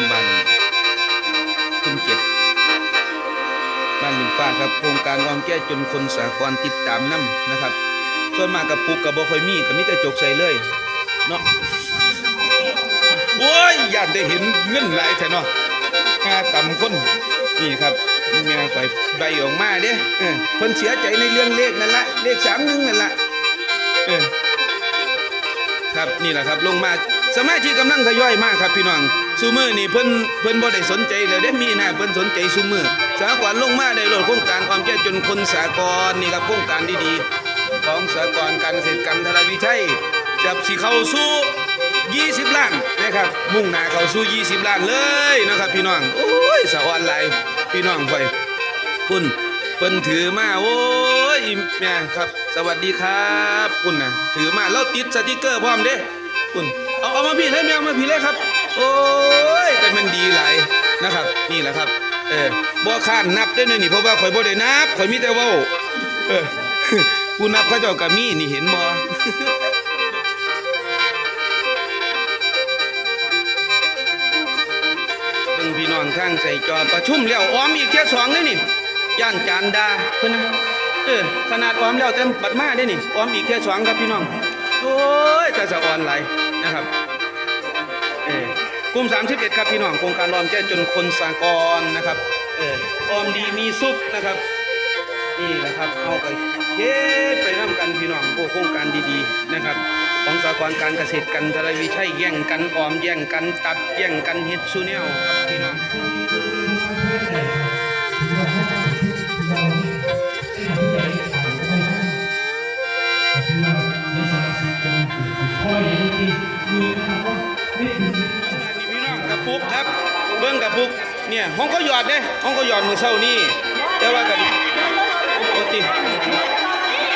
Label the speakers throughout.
Speaker 1: ำบ้านขึ้นเจ็ดบ้านลิงฟ้าครับโครงการความแก้จนคนสากลติดตามน้ำนะครับ ส่วนมากับปุกกับบอคอยมีกับมิแต่จกใส่เลยเนาะโอ้ยอยากได้เห็นเงินหลายแท่เนาะห้าต่ำคนนี่ครับแม่ไปใบออกมาเด้เออคนเสียใจในเรื่องเลขนั่นละเลขสามนึงนั่นละเออครับนี่แหละครับลงมา สมาชิกกำลังทยอยมากครับพี่น้องซูเมือนี่เพิ่นเพิ่นบ่ได้สนใจเลยได้มีหน้าเพิ่นสนใจซูเมือสากลลงมาได้โหลดโครงการความแก้จนคนสากลนี่ครับโครงการดีๆของสากลการเกษตรกรรมทรวิชัยจับสิเข้าสู่20 ล้านนะครับมุ่งหน้าเข้าสู่20 ล้านเลยนะครับพี่น้องโอ้ยสะออนไลน์พี่น้องไปคุณเพิ่นถือมาโอ้ยแม่ครับ สวัสดีครับคุณนะถือมาแล้วติดสติกเกอร์พร้อมเด้คุณ เอาเอามาพี่เลยแมวมาพี่เลยครับ โอ้ยแต่มันดีหลายนะครับ นี่แหละครับ เออบ่ข้านนับได้เลยนี่เพราะว่าข่อยบ่ได้นับข่อยมีแต่ว้าเออผู้นับเขาเจ้าก็มีนี่เห็นบ่เบิ่งพี่น้องข้างใส่จอประชุมแล้วอ้อมอีกแค่สองเลยนี่ย่านจานดาเพิ่นนะเออขนาดอ้อมแล้วเต็มบัดมาได้นี่อ้อมอีกแค่สองครับพี่น้องโอ้ยแต่สะอ่อนไหล นะครับเออกลุ่ม31ครับพี่น้องโครงการออมแก้จนคนสากลนะครับเออออมดีมีสุขนะครับ นี่แหละครับเอาไปเฮ็ดไปร่ำกันพี่น้องโอ้โครงการดีๆนะครับ ของสากลการเกษตรกันทรวิชัยแย่งกันออมแย่งกันตัดแย่งกันเฮ็ดซูเนลครับพี่น้อง กเนี่ยห้องก็หยอดเด้ห้องก็หยอดมือเศร้านี่แต่ว่ากันโอติ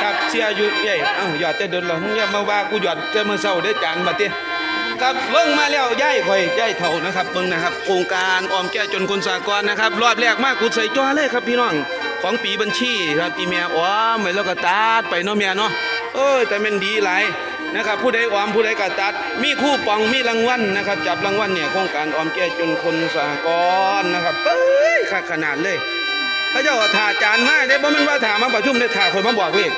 Speaker 1: ครับเสียอยู่ใหญ่เอ้าหยอดแต่เดินหรอมึงอย่ามาว่ากูหยอดแต่มือเศร้าได้จานมาติครับเบิ้งมาแล้วย่ายข่อยย่ายเท่านะครับเบิ้งนะครับโครงการออมแก้จนคนสากลนะครับรอบแรกมากกูใส่จ้อเลยครับพี่น้องของปีบัญชีครับปีเมียอ๋อเหมือนแล้วก็ตัดไปเนาะเมียเนาะเอ้ยแต่มันดีหลาย นะครับผู้ใดออมผู้ใดกระตัด มีคู่ปองมีรางวัลนะครับ จับรางวัลเนี่ยโครงการออมแก้จนคนสากลนะครับเอ้ยขาดขนาดเลยพระเจ้าถ่าจานมาได้บ่แมันว่าถ่ามาประชุมได้ถ่าคนมาบอกเลข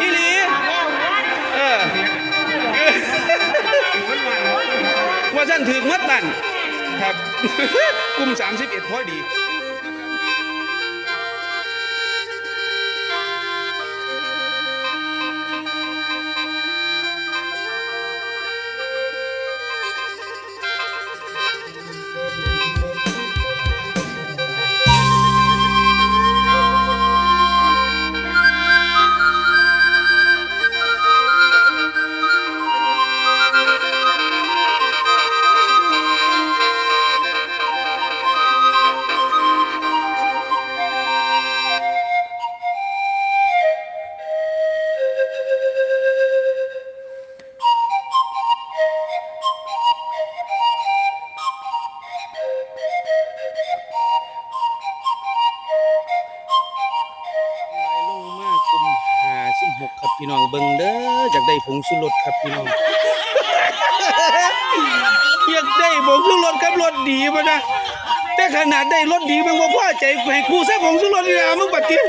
Speaker 1: อีหลีเออว่าฉันถือมัดนั่นครับกลุ่ม31พอดีได้ ครับพี่น้องเบิ่งเด้ออยากได้ผงชูรสครับพี่น้องอยากได้ผงชูรสครับรสดีมานะแต่ขนาดได้รสดีมันว่าพ่อใจให้ครูซะผงชูรสนี่นะมึงบัดนี้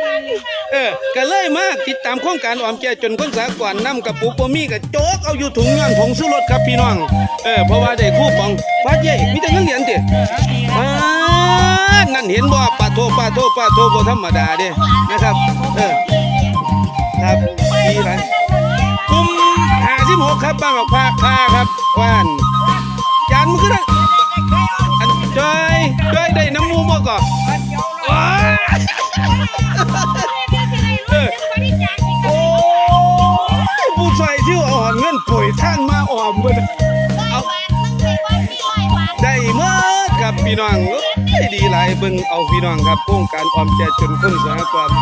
Speaker 1: เออก็เลยมาติดตามโครงการออมแก้จนคนสากลนำกระปุกบ่มีกับโจ๊กเอาอยู่ถุงย้อนผงชูรสครับพี่น้องเออเพราะว่าได้คู่ปองฟ้าเย่มีแต่เงินเหรียญติอ่านั่นเห็นบ่ปาโทปาโทปาโทบ่ธรรมดาเด้นะครับเออ ครับดีไรกลุ่มห้าสิบหกครับบ้านออกพาคาครับว่านจานมันก็ได้อันจอยจอยได้น้ำมูมก่อนว้ายเออโอ้ยผู้ใส่ที่เอาหอนเงินป่วยท่านมาออมเบิดเอาได้เมื่อครับพี่น้องเอ้ยดีหลายเบิ่งเอาพี่น้องครับโครงการออมแจกจนคนสหกรณ์